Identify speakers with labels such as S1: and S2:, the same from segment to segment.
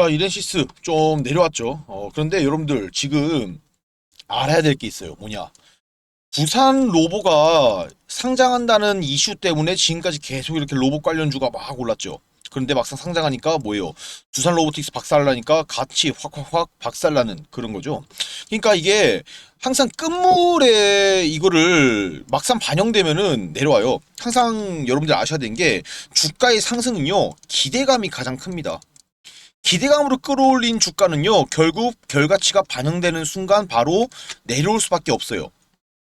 S1: 자, 이렌시스 좀 내려왔죠. 어, 그런데 여러분들 지금 알아야 될 게 있어요. 뭐냐? 부산 로보가 상장한다는 이슈 때문에 지금까지 계속 이렇게 로봇 관련주가 막 올랐죠. 그런데 막상 상장하니까 뭐예요? 두산 로보틱스 박살나니까 같이 확확확 박살나는 그런 거죠. 그러니까 이게 항상 끝물에 이거를 막상 반영되면은 내려와요. 항상 여러분들 아셔야 되는 게 주가의 상승은요 기대감이 가장 큽니다. 기대감으로 끌어올린 주가는요 결국 결과치가 반영되는 순간 바로 내려올 수밖에 없어요.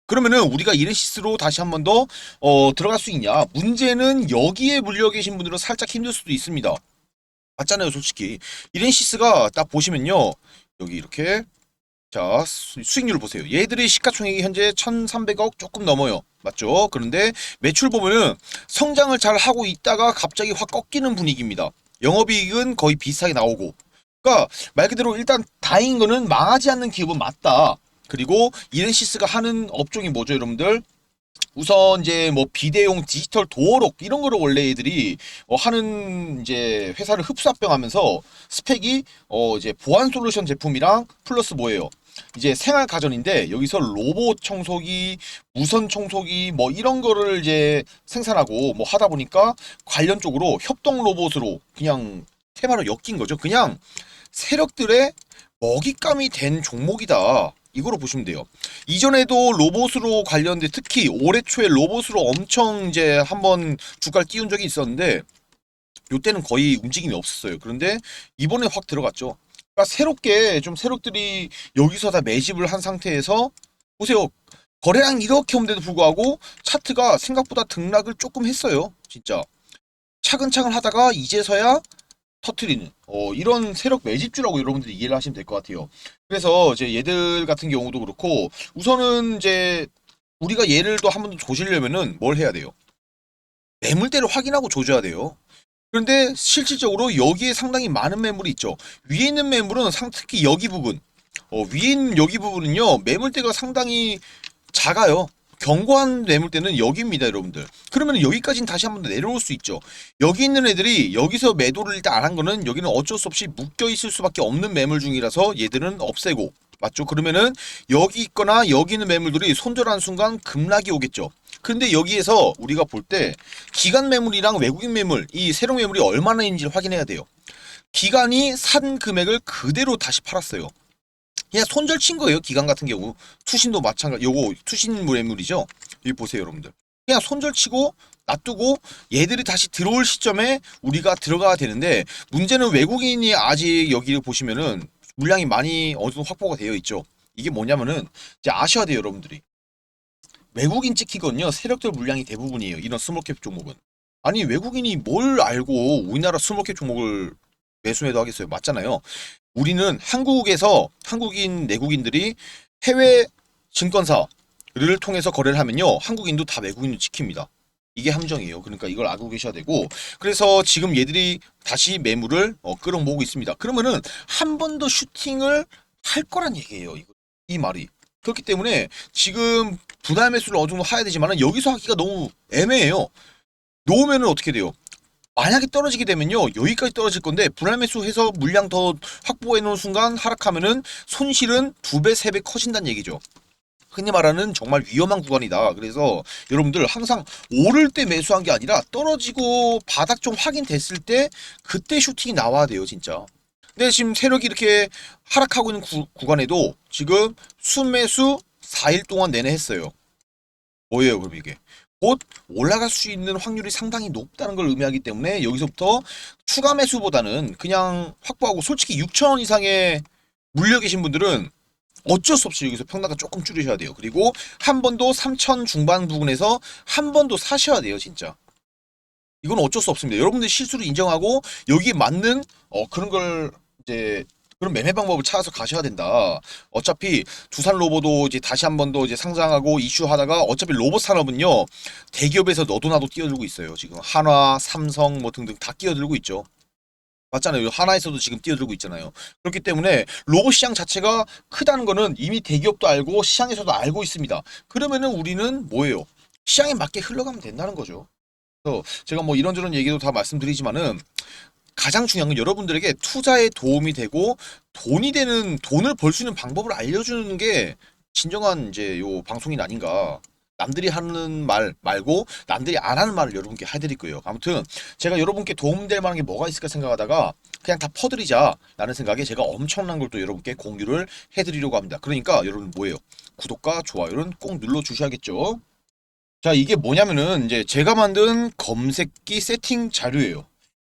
S1: 그러면은 우리가 이레시스로 다시 한 번 더 어, 들어갈 수 있냐? 문제는 여기에 물려 계신 분들은 살짝 힘들 수도 있습니다. 맞잖아요, 솔직히. 이렌시스가 딱 보시면요. 여기 이렇게 자, 수- 수익률을 보세요. 얘들의 시가총액이 현재 1,300억 조금 넘어요. 맞죠? 그런데 매출 보면은 성장을 잘 하고 있다가 갑자기 확 꺾이는 분위기입니다. 영업이익은 거의 비슷하게 나오고. 그러니까 말 그대로 일단 다행인 거는 망하지 않는 기업은 맞다. 그리고 이렌시스가 하는 업종이 뭐죠, 여러분들? 우선 이제 뭐 비대용 디지털 도어록 이런 거를 원래 애들이 어 하는 이제 회사를 흡수합병하면서 스펙이 어 이제 보안 솔루션 제품이랑 플러스 뭐예요? 이제 생활 가전인데 여기서 로봇 청소기, 무선 청소기 뭐 이런 거를 이제 생산하고 뭐 하다 보니까 관련 쪽으로 협동 로봇으로 그냥 테마로 엮인 거죠. 그냥 세력들의 먹잇감이 된 종목이다. 이거로 보시면 돼요. 이전에도 로봇으로 관련돼 특히 올해 초에 로봇으로 엄청 이제 한번 주가를 띄운 적이 있었는데 요때는 거의 움직임이 없었어요. 그런데 이번에 확 들어갔죠. 새롭게 좀 세력들이 여기서 다 매집을 한 상태에서 보세요. 거래량 이렇게 없는데도 불구하고 차트가 생각보다 등락을 조금 했어요. 진짜. 차근차근 하다가 이제서야 터트리는 어, 이런 세력 매집주라고 여러분들이 이해를 하시면 될 것 같아요. 그래서 이제 얘들 같은 경우도 그렇고 우선은 이제 우리가 얘를 또 한 번 더 조시려면은 뭘 해야 돼요? 매물대를 확인하고 조져야 돼요. 그런데 실질적으로 여기에 상당히 많은 매물이 있죠. 위에 있는 매물은 상 특히 여기 부분, 어, 위에 있는 여기 부분은요 매물대가 상당히 작아요. 견고한 매물대는 여기입니다, 여러분들. 그러면 여기까지는 다시 한번더 내려올 수 있죠. 여기 있는 애들이 여기서 매도를 일단 안 한 거는 여기는 어쩔 수 없이 묶여 있을 수밖에 없는 매물 중이라서 얘들은 없애고 맞죠? 그러면은 여기 있거나 여기 있는 매물들이 손절한 순간 급락이 오겠죠. 근데 여기에서 우리가 볼 때 기간 매물이랑 외국인 매물, 이 세력 매물이 얼마나 있는지를 확인해야 돼요. 기간이 산 금액을 그대로 다시 팔았어요. 그냥 손절 친 거예요. 기간 같은 경우 투신도 마찬가지. 요거 투신 매물이죠. 여기 보세요, 여러분들. 그냥 손절 치고 놔두고 얘들이 다시 들어올 시점에 우리가 들어가야 되는데 문제는 외국인이 아직 여기를 보시면은 물량이 많이 어느 정도 확보가 되어 있죠. 이게 뭐냐면은 이제 아셔야 돼요, 여러분들이. 외국인 찍히거든요. 세력들 물량이 대부분이에요. 이런 스몰캡 종목은. 아니 외국인이 뭘 알고 우리나라 스몰캡 종목을 매수해도 하겠어요. 맞잖아요. 우리는 한국에서 한국인 내국인들이 해외 증권사를 통해서 거래를 하면요. 한국인도 다 외국인을 지킵니다. 이게 함정이에요. 그러니까 이걸 알고 계셔야 되고 그래서 지금 얘들이 다시 매물을 어, 끌어모으고 있습니다. 그러면은 한 번 더 슈팅을 할 거란 얘기예요. 이 말이 그렇기 때문에 지금 분할 매수를 어느 정도 해야 되지만은 여기서 하기가 너무 애매해요. 놓으면은 어떻게 돼요? 만약에 떨어지게 되면요 여기까지 떨어질 건데 분할 매수 해서 물량 더 확보해 놓은 순간 하락하면은 손실은 두 배 세 배 커진다는 얘기죠. 흔히 말하는 정말 위험한 구간이다. 그래서 여러분들 항상 오를 때 매수한 게 아니라 떨어지고 바닥 좀 확인됐을 때 그때 슈팅이 나와야 돼요, 진짜. 근데 지금 세력이 이렇게 하락하고 있는 구, 구간에도 지금 순매수 4일 동안 내내 했어요. 뭐예요, 그럼 이게? 곧 올라갈 수 있는 확률이 상당히 높다는 걸 의미하기 때문에 여기서부터 추가 매수보다는 그냥 확보하고 솔직히 6천원 이상의 물려 계신 분들은 어쩔 수 없이 여기서 평단가 조금 줄이셔야 돼요. 그리고 한번더 3천 중반 부근에서 한번더 사셔야 돼요, 진짜. 이건 어쩔 수 없습니다. 여러분들 실수를 인정하고 여기에 맞는 어, 그런 걸 이제 그런 매매 방법을 찾아서 가셔야 된다. 어차피 두산 로보도 이제 다시 한 번 더 이제 상장하고 이슈하다가 어차피 로봇 산업은요 대기업에서 너도 나도 뛰어들고 있어요. 지금 한화, 삼성 뭐 등등 다 뛰어들고 있죠. 맞잖아요. 하나에서도 지금 뛰어들고 있잖아요. 그렇기 때문에 로봇 시장 자체가 크다는 거는 이미 대기업도 알고 시장에서도 알고 있습니다. 그러면은 우리는 뭐예요? 시장에 맞게 흘러가면 된다는 거죠. 그래서 제가 뭐 이런저런 얘기도 다 말씀드리지만은 가장 중요한 건 여러분들에게 투자에 도움이 되고 돈이 되는 돈을 벌 수 있는 방법을 알려주는 게 진정한 이제 요 방송인 아닌가. 남들이 하는 말 말고 남들이 안 하는 말을 여러분께 해드릴 거예요. 아무튼 제가 여러분께 도움될 만한 게 뭐가 있을까 생각하다가 그냥 다 퍼드리자라는 생각에 제가 엄청난 걸 또 여러분께 공유를 해드리려고 합니다. 그러니까 여러분 뭐예요? 구독과 좋아요는 꼭 눌러주셔야겠죠. 자 이게 뭐냐면은 이제 제가 만든 검색기 세팅 자료예요.